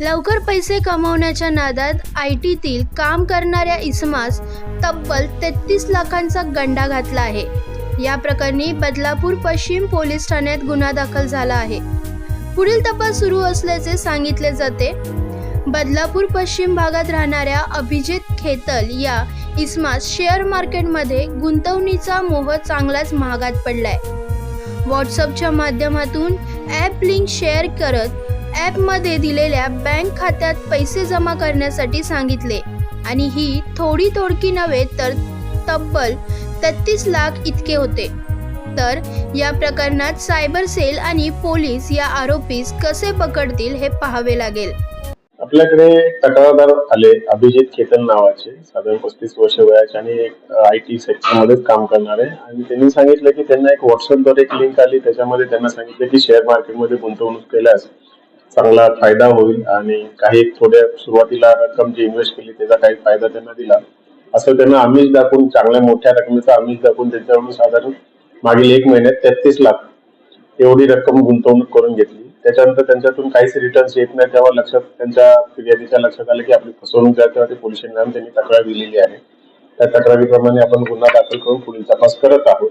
लवकर पैसे कमवण्याच्या नादात आय टीतील काम करणाऱ्या इसमास तब्बल तेहतीस लाखांचा गंडा घातला आहे. या प्रकरणी बदलापूर पश्चिम पोलीस ठाण्यात गुन्हा दाखल झाला आहे. पुढील तपास सुरू असल्याचे सांगितले जाते. बदलापूर पश्चिम भागात राहणाऱ्या अभिजित खेतल या इसमास शेअर मार्केटमध्ये गुंतवणुकीचा मोह चांगलाच महागात पडलाय. व्हॉट्सअपच्या माध्यमातून ॲप लिंक शेअर करत ॲपमध्ये दिलेल्या बँक खात्यात पैसे जमा करण्यासाठी सांगितले. आणि ही थोडी थोडकी नव्हे तर तब्बल तेहतीस लाख इतके होते. तर या प्रकरणात सायबर सेल आणि पोलीस या आरोपीस कसे पकडतील हे पाहावे लागेल. आपल्याकडे तक्रारदार आले. अभिजित खेतन नावाचे. साधारण पस्तीस वर्ष वयाचे आणि आय टी सेक्टर काम करणारे. आणि त्यांनी सांगितलं की त्यांना एक व्हॉट्सअपद्वारे एक लिंक आली. त्याच्यामध्ये त्यांना सांगितलं की शेअर मार्केटमध्ये गुंतवणूक केल्यास चांगला फायदा होईल आणि काही थोड्या सुरुवातीला रक्कम जी इन्व्हेस्ट केली त्याचा काही फायदा त्यांना दिला. असं त्यांना आमिष दाखवून चांगल्या मोठ्या रकमेचा आमिष दाखवून त्यांच्याकडून साधारण मागील एक महिन्यात तेहतीस लाख एवढी रक्कम गुंतवणूक करून घेतली. त्याच्यानंतर त्यांच्यातून काहीच रिटर्न्स येत नाही. तेव्हा लक्षात त्यांच्या फिर्यादीच्या लक्षात आलं की आपली फसवणूक आहे तेव्हा ते पोलीस स्टेशनला त्यांनी तक्रार दिलेली आहे. त्या तक्रारीप्रमाणे आपण गुन्हा दाखल करून पुढील तपास करत आहोत.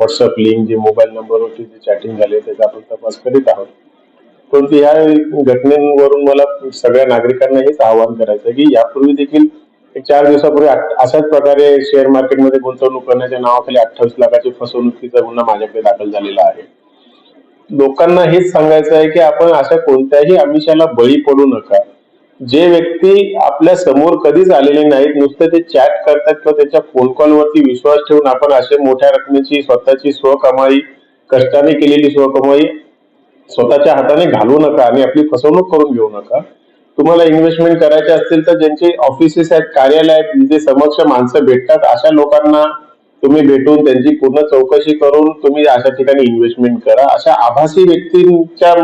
व्हॉट्सअप लिंक जे मोबाईल नंबरवरची जे चॅटिंग झाले त्याचा आपण तपास करीत आहोत. परंतु या घटनेवरून मला सगळ्या नागरिकांना हेच आवाहन करायचं आहे की यापूर्वी देखील चार दिवसापूर्वी अशाच प्रकारे शेअर मार्केटमध्ये गुंतवणूक करण्याच्या नावाखाली अठ्ठावीस लाखाची फसवणुकीचा गुन्हा माझ्याकडे दाखल झालेला आहे. लोकांना हेच सांगायचं आहे की आपण अशा कोणत्याही आमिषाला बळी पडू नका. जे व्यक्ती आपल्यासमोर कधीच आलेले नाहीत नुसते ते चॅट करतात किंवा त्याच्या फोन कॉलवरती विश्वास ठेवून आपण अशा मोठ्या रकमेची स्वतःची स्वकमाई कष्टाने केलेली स्वकमाई स्वतःच्या हाताने घालवू नका आणि आपली फसवणूक करून घेऊ नका. तुम्हाला इन्व्हेस्टमेंट करायचे असतील तर ज्यांचे ऑफिसेस आहेत कार्यालय आहेत जिथे समक्ष माणसं भेटतात अशा लोकांना तुम्ही भेटून त्यांची पूर्ण चौकशी करून तुम्ही अशा ठिकाणी इन्व्हेस्टमेंट करा. अशा आभासी व्यक्तींच्या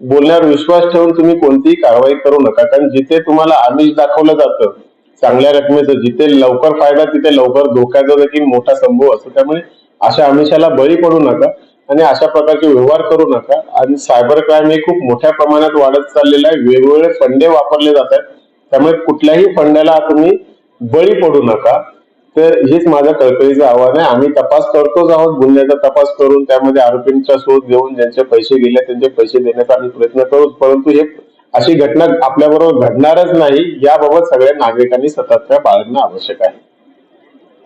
बोलण्यावर विश्वास ठेवून तुम्ही कोणतीही कारवाई करू नका. कारण जिथे तुम्हाला आमिष दाखवलं जातं चांगल्या रकमेचं जिथे लवकर फायदा तिथे लवकर धोक्याचा देखील मोठा संभव असतो. त्यामुळे अशा आमिषाला बळी पडू नका. आणि अशा प्रकारचे व्यवहार करू नका. आणि सायबर क्राईम हे खूप मोठ्या प्रमाणात वाढत चाललेलं आहे. वेगवेगळे फंडे वापरले जात आहेत. त्यामुळे कुठल्याही फंडाला तुम्ही बळी पडू नका. तर हेच माझ्या कळकळीचं आव्हान आहे. आम्ही तपास करतोच आहोत. गुन्ह्याचा तपास करून त्यामध्ये आरोपींचा शोध घेऊन ज्यांचे पैसे गेले त्यांचे पैसे देण्याचा आम्ही प्रयत्न करू परंतु हे अशी घटना आपल्याबरोबर घडणारच नाही. याबाबत सगळ्या नागरिकांनी सतर्कता बाळगणं आवश्यक आहे.